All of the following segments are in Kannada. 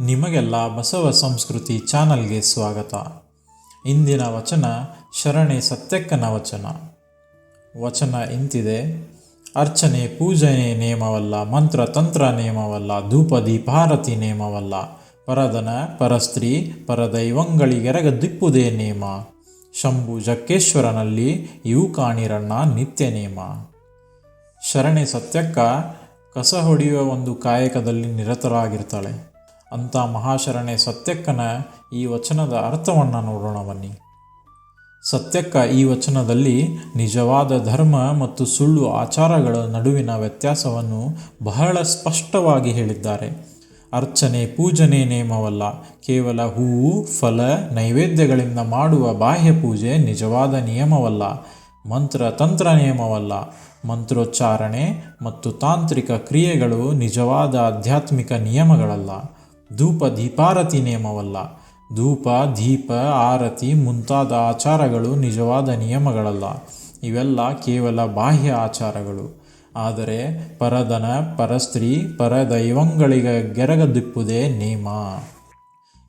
ನಿಮಗೆಲ್ಲ ಬಸವ ಸಂಸ್ಕೃತಿ ಚಾನಲ್ಗೆ ಸ್ವಾಗತ. ಇಂದಿನ ವಚನ ಶರಣೆ ಸತ್ಯಕ್ಕನ ವಚನ. ವಚನ ಇಂತಿದೆ. ಅರ್ಚನೆ, ಪೂಜನೆ ನೇಮವಲ್ಲ, ಮಂತ್ರ, ತಂತ್ರ ನೇಮವಲ್ಲ, ಧೂಪ, ದೀಪಾರತಿ ನೇಮವಲ್ಲ. ಪರದನ ಪರಸ್ತ್ರೀ, ಪರದೈವಂಗಳಿಗೆರಗ ದಿಪ್ಪುದೇ ನೇಮ. ಶಂಭು, ಜಕ್ಕೇಶ್ವರನಲ್ಲಿ ಇವು ಕಾಣಿರಣ್ಣ ನಿತ್ಯ ನೇಮ. ಶರಣೆ ಸತ್ಯಕ್ಕ ಕಸ ಹೊಡೆಯುವ ಒಂದು ಕಾಯಕದಲ್ಲಿ ನಿರತರಾಗಿರ್ತಾಳೆ. ಅಂಥ ಮಹಾಶರಣೆ ಸತ್ಯಕ್ಕನ ಈ ವಚನದ ಅರ್ಥವನ್ನು ನೋಡೋಣ ಬನ್ನಿ. ಸತ್ಯಕ್ಕ ಈ ವಚನದಲ್ಲಿ ನಿಜವಾದ ಧರ್ಮ ಮತ್ತು ಸುಳ್ಳು ಆಚಾರಗಳ ನಡುವಿನ ವ್ಯತ್ಯಾಸವನ್ನು ಬಹಳ ಸ್ಪಷ್ಟವಾಗಿ ಹೇಳಿದ್ದಾರೆ. ಅರ್ಚನೆ ಪೂಜನೆ ನೇಮವಲ್ಲ. ಕೇವಲ ಹೂವು, ಫಲ, ನೈವೇದ್ಯಗಳಿಂದ ಮಾಡುವ ಬಾಹ್ಯ ಪೂಜೆ ನಿಜವಾದ ನಿಯಮವಲ್ಲ. ಮಂತ್ರ ತಂತ್ರ ನಿಯಮವಲ್ಲ ಮಂತ್ರೋಚ್ಚಾರಣೆ ಮತ್ತು ತಾಂತ್ರಿಕ ಕ್ರಿಯೆಗಳು ನಿಜವಾದ ಆಧ್ಯಾತ್ಮಿಕ ನಿಯಮಗಳಲ್ಲ. ಧೂಪ ದೀಪಾರತಿ ನಿಯಮವಲ್ಲ. ಧೂಪ, ದೀಪ, ಆರತಿ ಮುಂತಾದ ಆಚಾರಗಳು ನಿಜವಾದ ನಿಯಮಗಳಲ್ಲ. ಇವೆಲ್ಲ ಕೇವಲ ಬಾಹ್ಯ ಆಚಾರಗಳು. ಆದರೆ ಪರದನ ಪರಸ್ತ್ರೀ, ಪರದೈವಂಗಳಿಗೆ ಗೆರಗದಿಪ್ಪುದೇ ನೇಮ.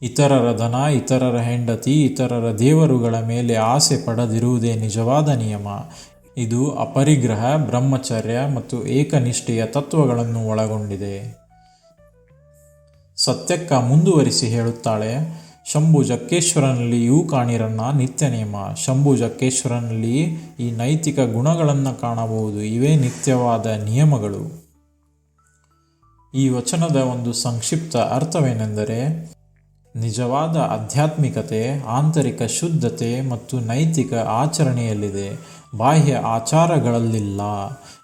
ಇತರರ ಧನ, ಇತರರ ಹೆಂಡತಿ, ಇತರರ ದೇವರುಗಳ ಮೇಲೆ ಆಸೆ ಪಡೆದಿರುವುದೇ ನಿಜವಾದ ನಿಯಮ. ಇದು ಅಪರಿಗ್ರಹ, ಬ್ರಹ್ಮಚರ್ಯ ಮತ್ತು ಏಕನಿಷ್ಠೆಯ ತತ್ವಗಳನ್ನು ಒಳಗೊಂಡಿದೆ. ಸತ್ಯಕ್ಕ ಮುಂದುವರಿಸಿ ಹೇಳುತ್ತಾಳೆ, ಶಂಭು ಜಕ್ಕೇಶ್ವರನಲ್ಲಿ ಇವು ಕಾಣಿರನ್ನ ನಿತ್ಯ ನಿಯಮ ಶಂಭು ಜಕ್ಕೇಶ್ವರನಲ್ಲಿ ಈ ನೈತಿಕ ಗುಣಗಳನ್ನು ಕಾಣಬಹುದು. ಇವೇ ನಿತ್ಯವಾದ ನಿಯಮಗಳು. ಈ ವಚನದ ಒಂದು ಸಂಕ್ಷಿಪ್ತ ಅರ್ಥವೇನೆಂದರೆ, ನಿಜವಾದ ಆಧ್ಯಾತ್ಮಿಕತೆ, ಆಂತರಿಕ ಶುದ್ಧತೆ ಮತ್ತು ನೈತಿಕ ಆಚರಣೆಯಲ್ಲಿದೆ. ಬಾಹ್ಯ ಆಚಾರಗಳಲ್ಲಿಲ್ಲ.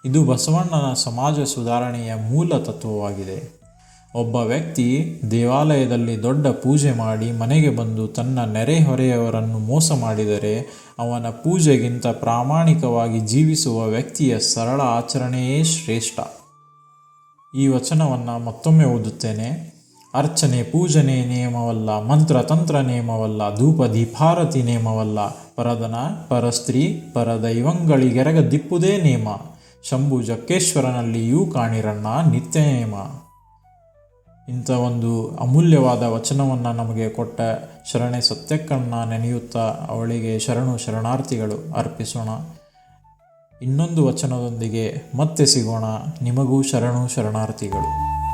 ಇದು ಬಸವಣ್ಣನ ಸಮಾಜ ಸುಧಾರಣೆಯ ಮೂಲ ತತ್ವವಾಗಿದೆ. ಒಬ್ಬ ವ್ಯಕ್ತಿ ದೇವಾಲಯದಲ್ಲಿ ದೊಡ್ಡ ಪೂಜೆ ಮಾಡಿ ಮನೆಗೆ ಬಂದು ತನ್ನ ನೆರೆಹೊರೆಯವರನ್ನು ಮೋಸ ಮಾಡಿದರೆ ಅವನ ಪೂಜೆಗಿಂತ ಪ್ರಾಮಾಣಿಕವಾಗಿ ಜೀವಿಸುವ ವ್ಯಕ್ತಿಯ ಸರಳ ಆಚರಣೆಯೇ ಶ್ರೇಷ್ಠ. ಈ ವಚನವನ್ನು ಮತ್ತೊಮ್ಮೆ ಓದುತ್ತೇನೆ. ಅರ್ಚನೆ, ಪೂಜನೆ ನಿಯಮವಲ್ಲ ಮಂತ್ರ ತಂತ್ರ ನಿಯಮವಲ್ಲ ಧೂಪ, ದೀಪಾರತಿ ನಿಯಮವಲ್ಲ ಪರದನ, ಪರಸ್ತ್ರೀ ಪರದೈವಂಗಳಿಗೆರಗ ದಿಪ್ಪುದೇ ನೇಮ. ಶಂಭು ಜಕ್ಕೇಶ್ವರನಲ್ಲಿಯೂ ಕಾಣಿರಣ್ಣ ನಿತ್ಯ ನೇಮ ಇಂಥ ಒಂದು ಅಮೂಲ್ಯವಾದ ವಚನವನ್ನು ನಮಗೆ ಕೊಟ್ಟ ಶರಣೆ ಸತ್ಯಕ್ಕನ್ನ ನೆನೆಯುತ್ತಾ ಅವಳಿಗೆ ಶರಣು ಶರಣಾರ್ಥಿಗಳು ಅರ್ಪಿಸೋಣ. ಇನ್ನೊಂದು ವಚನದೊಂದಿಗೆ ಮತ್ತೆ ಸಿಗೋಣ. ನಿಮಗೂ ಶರಣು ಶರಣಾರ್ಥಿಗಳು.